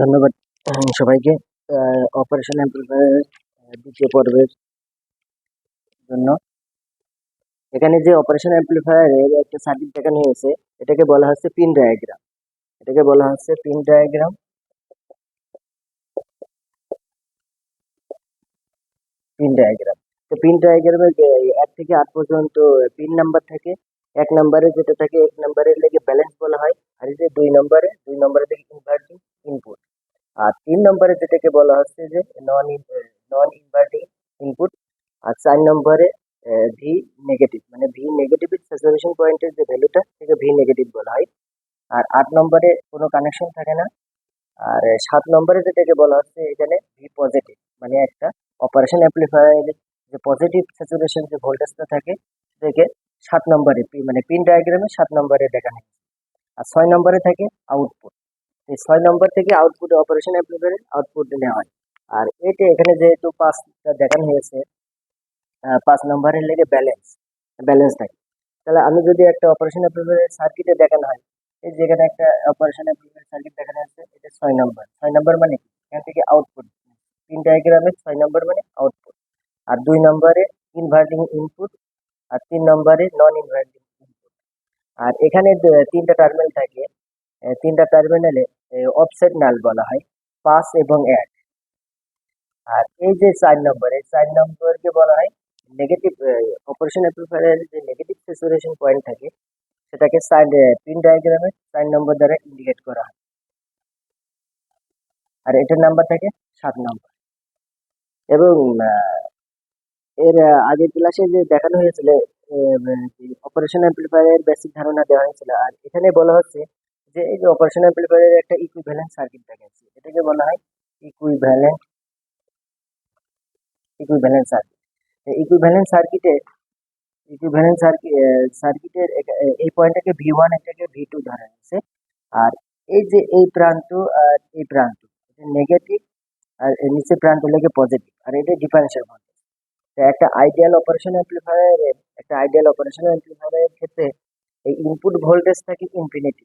ধন্যবাদ সবাইকে। Operation amplifier দ্বিতীয় পর্বের জন্য। এখানে যে অপারেশন অ্যাম্পলিফায়ারের একটা সার্কিট দেখানো হয়েছে, এটাকে বলা হচ্ছে পিন ডায়াগ্রাম। এটাকে বলা হচ্ছে পিন ডায়াগ্রাম। Pin diagram. তো পিন ডায়াগ্রামে এক থেকে আট পর্যন্ত পিন নাম্বার থাকে। এক নম্বরে যেটা থাকে, এক নম্বরের লেগে ব্যালেন্স বলা হয়। আর যে দুই নম্বরে দুই নম্বরে থেকে ইনভার্টিং ইনপুট আর তিন নম্বরে যেটাকে বলা হচ্ছে যে নন নন ইনভার্টিং ইনপুট আর চার নম্বরে ভি নেগেটিভ মানে ভি নেগেটিভের স্যাচুরেশন পয়েন্টের যে ভ্যালুটা সেটা ভি নেগেটিভ বলা হয়। আর আট নম্বরে কোনো কানেকশন থাকে না। আর সাত নম্বরে যেটাকে বলা হচ্ছে এখানে ভি পজিটিভ মানে একটা অপারেশন অ্যাম্পলিফায়ারের যে পজিটিভ স্যাচুরেশন যে ভোল্টেজটা থাকে, সেটাকে সাত নম্বরে পি- মানে পিন ডায়াগ্রামে সাত নম্বরে দেখানো আর ছয় নম্বরে থাকে আউটপুট এই ছয় নম্বর থেকে আউটপুট অপারেশন অ্যাম্পলিফায়ারের আউটপুট নেওয়া হয়। আর এটা এখানে যেহেতু পাঁচটা দেখানো হয়েছে পাঁচ নম্বরের লেগে ব্যালেন্স ব্যালেন্স থাকে। তাহলে আমি যদি একটা অপারেশন অ্যাম্পলিফায়ারের সার্কিটে দেখানো হয়, এই যেখানে একটা অপারেশন অ্যাম্পলিফায়ার সার্কিট দেখানো হচ্ছে এটা ছয় নম্বর। ছয় নম্বর মানে কি? এখান থেকে আউটপুট তিন ডায়াগ্রামে ছয় নম্বর মানে আউটপুট আর দুই নম্বরে ইনভার্টিং ইনপুট আর তিন নম্বরে নন ইনভার্টিং ইনপুট আর এখানে তিনটা টার্মিনাল থাকে। তিনটা টার্মিনালে অফসেট নাল বলা হয় পাস এবং এক আর এই যে চার নম্বর এই চার নম্বরকে বলা হয় নেগেটিভ অপারেশন অ্যাম্পলিফায়ারের যে নেগেটিভ স্যাচুরেশন পয়েন্ট থাকে, সেটাকে সাইড পিন ডায়াগ্রামে চার নম্বর দ্বারা ইন্ডিকেট করা হয়। আর এটার নাম্বার থাকে সাত নম্বর এবং এর আগের ক্লাসে যে দেখানো হয়েছিল অপারেশন অ্যাম্পলিফায়ারের বেসিক ধারণা দেওয়া হয়েছিল, আর এখানে বলা হচ্ছে যে এই যে অপারেশন অ্যাম্পলিফায়ারের একটা ইকুইভ্যালেন্ট সার্কিট দেখাচ্ছে এটাকে বলা হয় ইকুইভ্যালেন্ট ইকুইভ্যালেন্ট সার্কিট ইকুইভ্যালেন্ট সার্কিটে ইকুইভ্যালেন্ট সার্কিট সার্কিটের এই পয়েন্টটাকে ভি ওয়ান এটাকে ভি টু ধরা হয়েছে। আর এই যে এই প্রান্ত আর এই প্রান্ত নেগেটিভ আর এর নিচে প্রান্ত লেগে পজিটিভ আর এটা ডিফারেন্সিয়াল ভোল্টেজ একটা আইডিয়াল অপারেশন অ্যাম্পলিফায়ারের একটা আইডিয়াল অপারেশন অ্যাম্পলিফায়ারের ক্ষেত্রে এই ইনপুট ভোল্টেজ থাকে ইনফিনিটি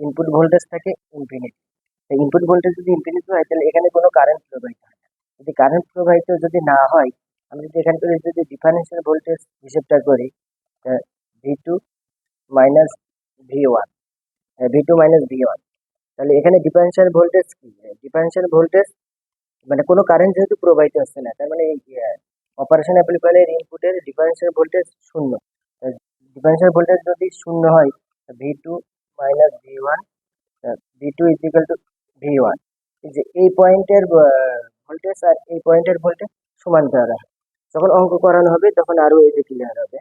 ইনপুট ভোল্টেজ থাকে ইনফিনিটি তো ইনপুট ভোল্টেজ যদি ইনফিনিটি হয়, তাহলে এখানে কোনো কারেন্ট প্রবাহিত হয় না। যদি কারেন্ট প্রবাহিত যদি না হয়, আমি যদি এখান থেকে যদি ডিফারেন্সিয়াল ভোল্টেজ হিসেবটা করি V two minus V one V two minus V one তাহলে এখানে ডিফারেন্সিয়াল ভোল্টেজ কি? ডিফারেন্সিয়াল ভোল্টেজ মানে কোনো কারেন্ট যেহেতু প্রবাহিত হচ্ছে না, তার মানে অপারেশন অ্যাপ্লিফায়ারের ইনপুটের ডিফারেন্সিয়াল ভোল্টেজ শূন্য। ডিফারেন্সিয়াল ভোল্টেজ যদি শূন্য হয় V two minus V one V two is equal to V one যে এই পয়েন্টের ভোল্টেজ আর এই পয়েন্টের ভোল্টেজ সমান ধরা যখন অঙ্ক করানো হবে, তখন আরও এই ক্লিয়ার হবে।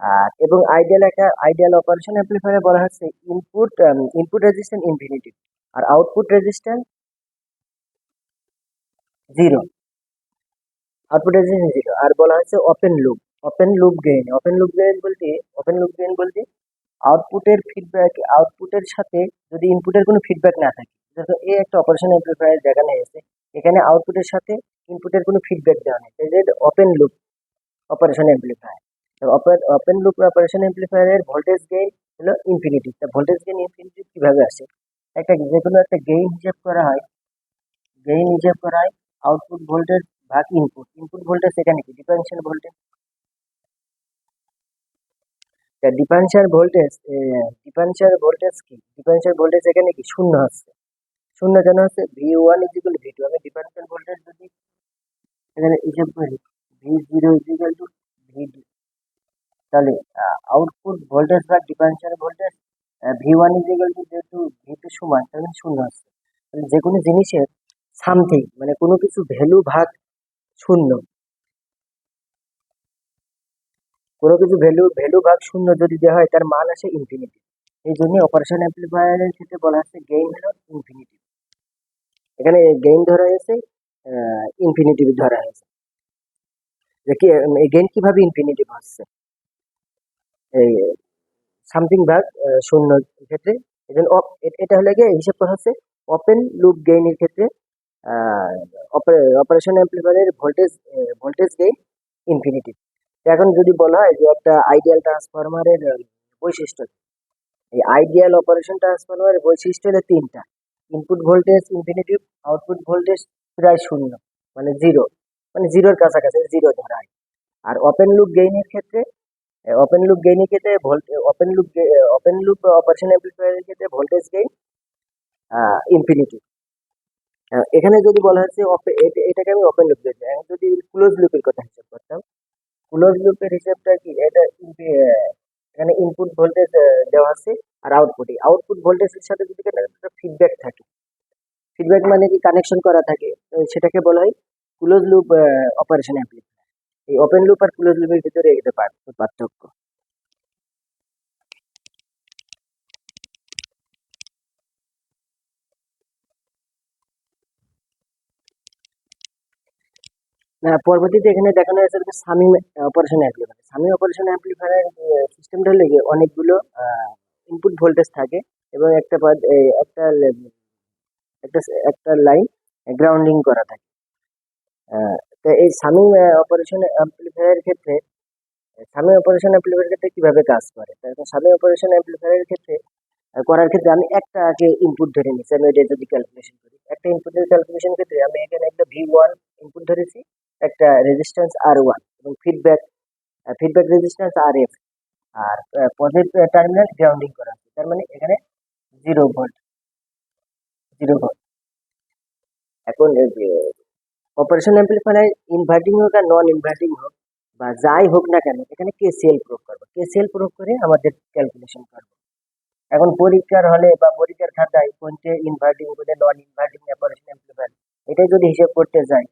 আর, এবং আইডিয়াল একটা আইডিয়াল অপারেশন অ্যাম্পলিফায়ারে বলা হচ্ছে ইনপুট ইনপুট রেজিস্ট্যান্স ইনফিনিটি আর output resistance zero output resistance zero আর বলা হচ্ছে open loop open loop gain open loop gain বলতে ওপেন লুপ গেইন বলতে আউটপুটের ফিডব্যাক আউটপুটের সাথে যদি ইনপুটের কোনো ফিডব্যাক না থাকে, যেহেতু এই একটা অপারেশন অ্যাম্পলিফায়ার দেখানো হয়েছে, এখানে আউটপুটের সাথে ইনপুটের কোনো ফিডব্যাক দেওয়া নেই। Open loop operation amplifier open loop operation অ্যাম্পলিফায়ারের voltage gain হলো ইনফিনিটি তা ভোল্টেজ গেইন ইনফিনিটি কীভাবে আসে? একটা যে কোনো একটা গেইন হিসেব করা হয় গেইন হিসেব করা হয় আউটপুট ভোল্টেজ ভাগ ইনপুট ইনপুট ভোল্টেজ এখানে কি? Differential voltage differential voltage differential voltage কি? ডিফারেন্সিয়াল ভোল্টেজ এখানে কি? শূন্য হচ্ছে শূন্য কেন হচ্ছে V one is equal V two আমি ডিফারেন্সিয়াল ভোল্টেজ যদি এখানে হিসেব করি V zero is equal to V তাহলে আউটপুট ভোল্টেজ বা differential voltage V one is equal to যেহেতু ভি টু সমান, তাহলে শূন্য তাহলে যে কোনো জিনিসের সামথিং মানে কোনো কিছু ভ্যালু ভাগ শূন্য। কোনো কিছু ভ্যালু ভ্যালু ভাগ শূন্য যদি দেওয়া হয়, তার মান আসে ইনফিনিটি এই জন্য অপারেশন অ্যাম্পলিফায়ারের ক্ষেত্রে বলা হচ্ছে গেইন হলো ইনফিনিটি এখানে গেইন ধরা হয়েছে ইনফিনিটিভ ধরা হয়েছে। যে কি গেইন কীভাবে ইনফিনিটিভ হচ্ছে এই সামথিং ভাগ শূন্য ক্ষেত্রে। এটা হলে গিয়ে হিসাব করা হচ্ছে ওপেন লুপ গেইনের ক্ষেত্রে অপারেশন অ্যাম্পলিফায়ারের ভোল্টেজ ভোল্টেজ গেইন ইনফিনিটি এখন যদি বলা হয় যে একটা আইডিয়াল ট্রান্সফরমারের বৈশিষ্ট্য এই আইডিয়াল অপারেশন ট্রান্সফরমারের বৈশিষ্ট্য হলো তিনটা। Input voltage infinitive output voltage প্রায় শূন্য মানে জিরো মানে জিরোর কাছাকাছি জিরো ধরা হয়। আর ওপেন লুপ গেইনের ক্ষেত্রে ওপেন লুপ গেইনের ক্ষেত্রে volt open loop open loop operation অ্যাম্পলিফায়ারের ক্ষেত্রে ভোল্টেজ গেইন ইনফিনিটিভ এখানে যদি বলা হচ্ছে এটাকে আমি ওপেন লুপ দিয়েছি যদি ক্লোজ লুপের কথা হিসাব করতাম ক্লোজ লুপের হিসেবটা কি? এটা এখানে ইনপুট ভোল্টেজ দেওয়া আছে আর আউটপুটে আউটপুট ভোল্টেজের সাথে যদি ফিডব্যাক থাকে ফিডব্যাক মানে কি কানেকশন করা থাকে সেটাকে বলা হয় ক্লোজ লুপ অপারেশন অ্যাপ্লিকেশন এই ওপেন লুপ আর ক্লোজ লুপের ভিতরে এটা পার্থক্য। পরবর্তীতে এখানে দেখানো হয়েছে summing operation amplifier summing operation amplifier সিস্টেমটা হলে অনেকগুলো ইনপুট ভোল্টেজ থাকে এবং একটা একটা একটা একটা লাইন গ্রাউন্ডিং করা থাকে। তো এই সামি অপারেশন অ্যাম্পলিফায়ারের ক্ষেত্রে সামি অপারেশন অ্যাম্পলিফায়ারের ক্ষেত্রে কীভাবে কাজ করে? তারপর সামি অপারেশন অ্যাম্পলিফায়ারের ক্ষেত্রে করার ক্ষেত্রে আমি একটা আগে ইনপুট ধরে নিচ্ছি আমি এটা যদি ক্যালকুলেশন করি, একটা ইনপুটের ক্যালকুলেশন ক্ষেত্রে আমি এখানে একটা ভি ওয়ান ইনপুট ধরেছি একটা রেজিস্ট্যান্স আর ওয়ান এবং feedback feedback resistance R F আর পজিটিভ টার্মিনাল গ্রাউন্ডিং করা আছে। তার মানে এখানে জিরো ভোল্ট জিরো ভোল্ট এখন অপারেশন অ্যাম্পলিফায়ার ইনভার্টিং হোক আর নন ইনভার্টিং হোক বা যাই হোক না কেন, এখানে কেসিএল প্রয়োগ করব। কেসিএল প্রয়োগ করে আমাদের ক্যালকুলেশন করব। এখন পরীক্ষার হলে বা পরীক্ষার খাতায় কোনটা ইনভার্টিং কোনটা নন ইনভার্টিং অপারেশন অ্যাম্পলিফায়ার এটাই যদি হিসেব করতে যাই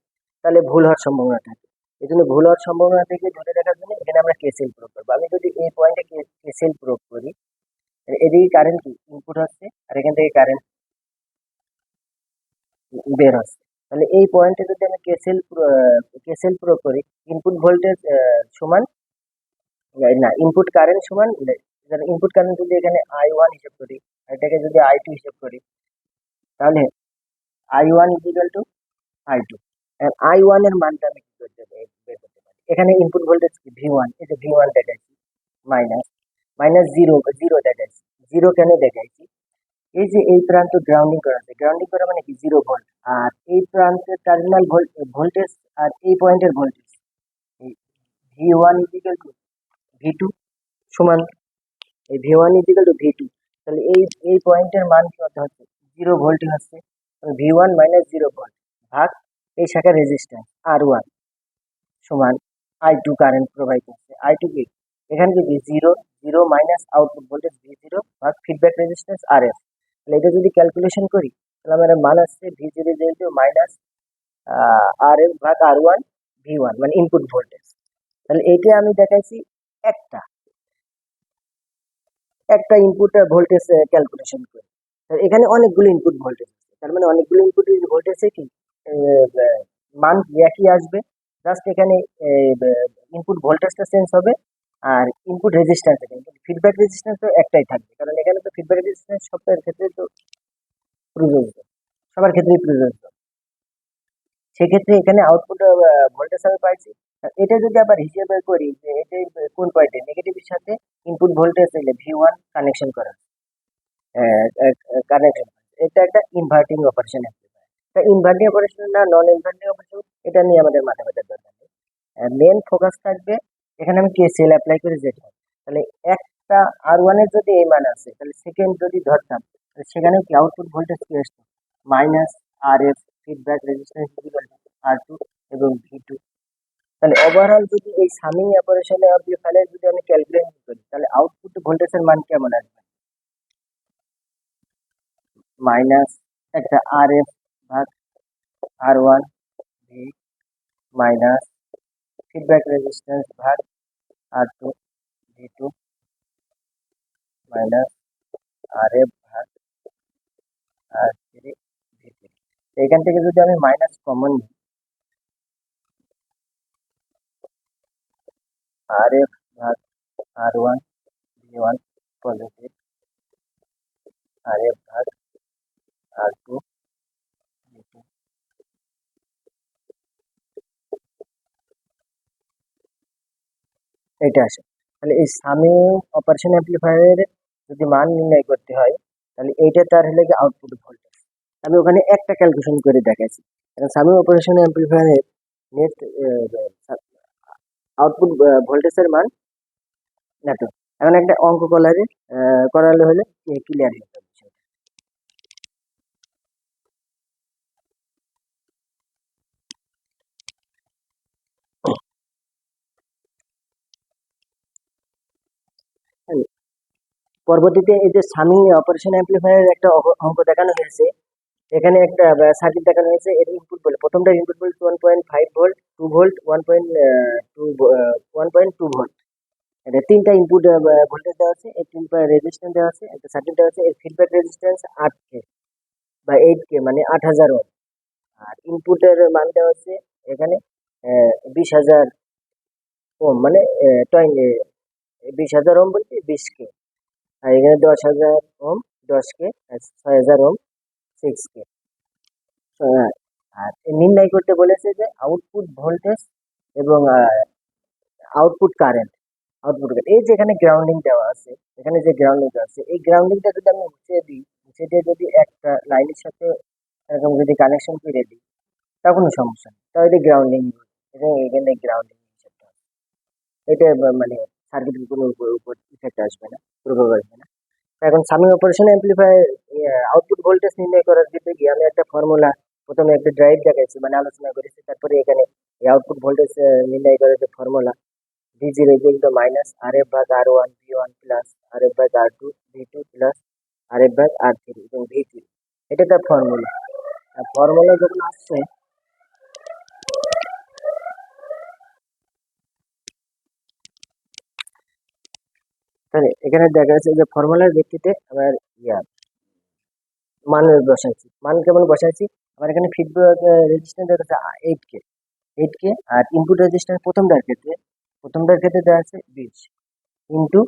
তাহলে ভুল হওয়ার সম্ভাবনা থাকে। এই জন্য ভুল হওয়ার সম্ভাবনা থেকে ধরে রাখার জন্য এখানে আমরা কেসিএল প্রয়োগ করব। আমি যদি এই পয়েন্টে কেসিএল প্রয়োগ করি এদিকে কারেন্ট কি? ইনপুট হচ্ছে আর এখান থেকে কারেন্ট বের হচ্ছে। তাহলে এই পয়েন্টে যদি আমি কেসেল কেসেল প্রয়োগ করি ইনপুট ভোল্টেজ সমান, না ইনপুট কারেন্ট সমান ইনপুট কারেন্ট যদি এখানে আই ওয়ান হিসেব করি এটাকে যদি আই টু হিসেব করি, তাহলে I one is equal to I two I ওয়ানের মানটা আমি কি করতে বের করতে পারি। এখানে ইনপুট ভোল্টেজ কি? ভি ওয়ান এই যে ভি ওয়ান দেখাইছি। মাইনাস মাইনাস জিরো জিরো দেখাইছি। জিরো কেন দেখাইছি? এই যে এই প্রান্ত গ্রাউন্ডিং করা আছে। গ্রাউন্ডিং করা মানে কি? জিরো ভোল্ট আর এই প্রান্তের টার্মিনাল ভোল্টেজ আর এই পয়েন্টের voltage V one is equal to V two সমান এই V one is equal to V two তাহলে এই এই পয়েন্টের মান কি হতে হচ্ছে? জিরো ভোল্টই হচ্ছে। V one minus zero volt ভাগ এই শাখার রেজিস্ট্যান্স আর ওয়ান সমান আই টু কারেন্ট প্রোভাইড করছে। আই টু কি এখানে কি zero zero minus output voltage V zero ভাগ ফিডব্যাক রেজিস্ট্যান্স আর এফ তাহলে এটা যদি ক্যালকুলেশন করি, তাহলে আমার মান আসছে V zero zero minus R F ভাগ আর ওয়ান ভি ওয়ান মানে ইনপুট ভোল্টেজ তাহলে এইটা আমি দেখাইছি একটা। একটা ইনপুট ভোল্টেজ ক্যালকুলেশন করি। এখানে অনেকগুলো ইনপুট ভোল্টেজ তার মানে অনেকগুলো ইনপুট ভোল্টেজে কি? মান একই আসবে। জাস্ট এখানে ইনপুট ভোল্টেজটা চেঞ্জ হবে আর ইনপুট রেজিস্ট্যান্স ফিডব্যাক রেজিস্ট্যান্স তো একটাই থাকবে। কারণ এখানে তো ফিডব্যাক রেজিস্ট্যান্স সবটার ক্ষেত্রে তো প্রযোজ্য সবার ক্ষেত্রেই প্রযোজ্য সেক্ষেত্রে এখানে আউটপুট ভোল্টেজ আমি পাইছি। এটা যদি আবার হিসেবে করি যে এটাই কোন পয়েন্টে নেগেটিভের সাথে ইনপুট ভোল্টেজ এলে ভি ওয়ান কানেকশন করা। কানেকশন এটা একটা ইনভার্টিং অপারেশন তা ইনভার্টিং অপারেশন না নন ইনভার্টিং অপারেশন এটা নিয়ে আমাদের মাথা ব্যথার দরকার নেই। মেন ফোকাস থাকবে, এখানে আমি কেসিএল অ্যাপ্লাই করে হবে তাহলে একটা আর ওয়ানের যদি এই মান আছে তাহলে সেকেন্ড যদি ধরতাম, তাহলে সেখানে কি আউটপুট ভোল্টেজ কি আসতো? Minus R F feedback resistance R two এবং ভি টু তাহলে ওভারঅল যদি এই সামিং অপারেশনে অ্যাম্পলিফায়ার যদি আমি ক্যালকুলেশন করি, তাহলে আউটপুট ভোল্টেজের মান কেমন আসবে? মাইনাস একটা আর এফ ভাগ R one V minus feedback resistance ভাগ R two V two minus R F ভাগ আর থ্রি ভি থ্রি এখান থেকে যদি আমি মাইনাস কমন নিই আর এফ ভাগ R one V one positive R F ভাগ আর টু এটা আসে তাহলে এই সামি অপারেশন অ্যাম্পলিফায়ারের যদি মান নির্ণয় করতে হয়, তাহলে এইটা তার হলে কি আউটপুট ভোল্টেজ আমি ওখানে একটা ক্যালকুলেশন করে দেখাইছি কারণ সামিং অপারেশন অ্যাম্প্লিফায়ারের নেট আউটপুট ভোল্টেজের মান এত এখন একটা অঙ্ক করালে করালে হলে ক্লিয়ার হয়ে যাবে। পরবর্তীতে এই যে সামিং অপারেশন অ্যাম্প্লিফায়ারের একটা অঙ্ক- দেখানো হয়েছে, এখানে একটা সার্কিট দেখানো হয়েছে, এর ইনপুট বলে প্রথমটা ইনপুট বলে one point five volt two volt one point two one point two volt এটা তিনটা ইনপুট ভোল্টেজ দেওয়া আছে, এই তিনটা রেজিস্ট্যান্স দেওয়া আছে, একটা সার্কিট দেওয়া আছে, এর ফিডব্যাক রেজিস্ট্যান্স আট কে বা এইট কে মানে আট হাজার ওম আর ইনপুটের মান দেওয়া আছে এখানে বিশ হাজার ওম মানে টোয়েন্টি বিশ হাজার ওম বলতে বিশ কে আর এখানে দশ হাজার ওম, দশ কে ছয় হাজার ওম সিক্স কে। আর নির্ণয় করতে বলেছে যে আউটপুট ভোল্টেজ এবং আউটপুট কারেন্ট আউটপুট কারেন্ট এই যেখানে গ্রাউন্ডিং দেওয়া আছে, এখানে যে গ্রাউন্ডিং দেওয়া আছে, এই গ্রাউন্ডিংটা যদি আমি মুছিয়ে দিই মুছিয়ে দিয়ে যদি একটা লাইনের সাথে এরকম যদি কানেকশন করে দিই তা কোনো সমস্যা নেই। এটা গ্রাউন্ডিং এখানে গ্রাউন্ডিং এটা মানে সার্কিটের কোনো ইফেক্ট আসবে না, প্রভাব আসবে না। এখন summing operation amplifier output voltage নির্ণয় করার ক্ষেত্রে গিয়ে আমি একটা ফর্মুলা প্রথমে একটা ড্রাইভ দেখাইছি মানে আলোচনা করেছি, তারপরে এখানে এই আউটপুট ভোল্টেজ নির্ণয় করার যে formula V zero equal to minus R F ভাগ R one V one plus R F ভাগ R two V two plus R F ভাগ আর থ্রি এবং ভি থ্রি এটা তার ফর্মুলা ফর্মুলা যখন আসছে তাহলে এখানে দেখা যাচ্ছে যে ফর্মুলার ভিত্তিতে আমার ইয়া মান বসাইছি। মান কেমন বসাইছি? আমার এখানে ফিডব্যাক রেজিস্ট্যান্স দেখা যাচ্ছে এইট কে এইট কে আর ইনপুট রেজিস্ট্যান্স প্রথমটার ক্ষেত্রে প্রথমটার ক্ষেত্রে দেওয়া আছে বিশ ইন্টু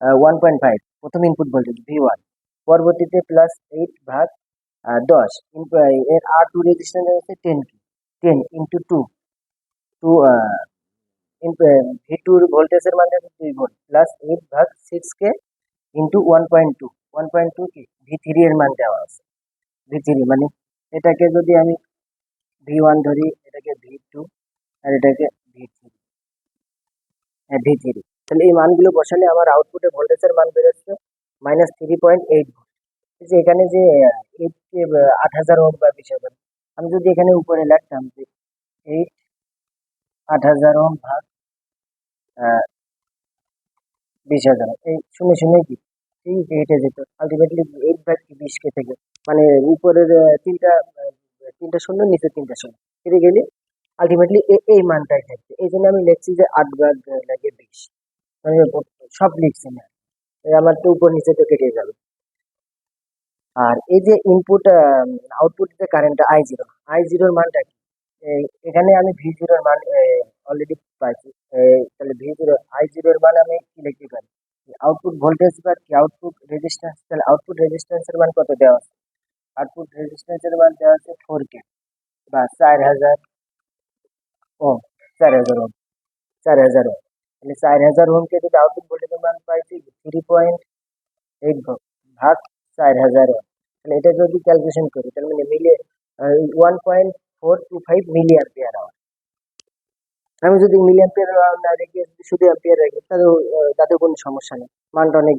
ওয়ান পয়েন্ট ফাইভ প্রথম ইনপুট ভোল্টেজ ভি ওয়ান পরবর্তীতে প্লাস এইট ভাগ দশ। এর আর টু রেজিস্ট্যান্স আছে ten K ten into two two V টুর ভোল্টেজের মান আছে দুই ভোল্ট প্লাস এইট ভাগ six K into one point two one point two কি? ভি থ্রি এর মান দেওয়া আছে। ভি থ্রি মানে এটাকে যদি আমি ভি ওয়ান ধরি, এটাকে ভি টু আর এটাকে ভি থ্রি হ্যাঁ ভি থ্রি তাহলে এই মানগুলো বসালে আমার আউটপুটে ভোল্টেজের মান বেরোচ্ছে minus three point eight volt যে এখানে যে এইট আট হাজার ওম বা বিশ হাজার, আমি যদি এখানে উপরে লিখতাম যে এইট আট হাজার ভাগ বিশ হাজার। এই শুনে শুনে কি? এই হেঁটে যেত। আলটিমেটলি এইট ভাগ কি বিশ কে থেকে। মানে উপরের তিনটা তিনটা শূন্য নিচে তিনটা শূন্য। কেটে গেলে আলটিমেটলি এই মানটাই থাকবে। এই জন্য আমি লিখছি যে আট ভাগ লাগে বিশ। মানে সব লিখছি না। আমার তো উপর, নিচে তো কেটে যাবে। আর এই যে ইনপুট আউটপুট যে কারেন্টটা আই জিরো আই জিরোর মানটা কি? এখানে আমি ভি জিরোর মান অলরেডি পাইছি। তাহলে ভি জিরো আই জিরোর মান আমি কি লিখতে পারি? আউটপুট ভোল্টেজ বা কি? আউটপুট রেজিস্ট্যান্স তাহলে আউটপুট রেজিস্ট্যান্সের মান কত দেওয়া আছে? আউটপুট রেজিস্ট্যান্সের মান দেওয়া আছে ফোর কে বা চার হাজার ওম চার হাজার ওম চার হাজার ওম তাহলে চার হাজার ওমকে যদি আউটপুট ভোল্টেজের মান পাইছি থ্রি পয়েন্ট এইট ভাগ চার হাজার ওম তাহলে এটা যদি ক্যালকুলেশন করি তাহলে মানে মিলে one point four two five milliampere hour আমি যদি মিলি অ্যাম্পিয়ার আওয়ার না রেখে যদি শুধু অ্যাম্পিয়ার রাখি, তাহলে তাতে কোনো সমস্যা নেই। মানটা অনেক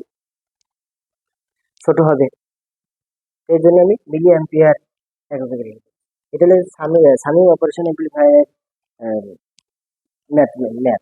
ছোট হবে। এই জন্য আমি মিলি অ্যাম্পিয়ার এককে রেখে। এটা হলো Sami Sami operation amplifier math math.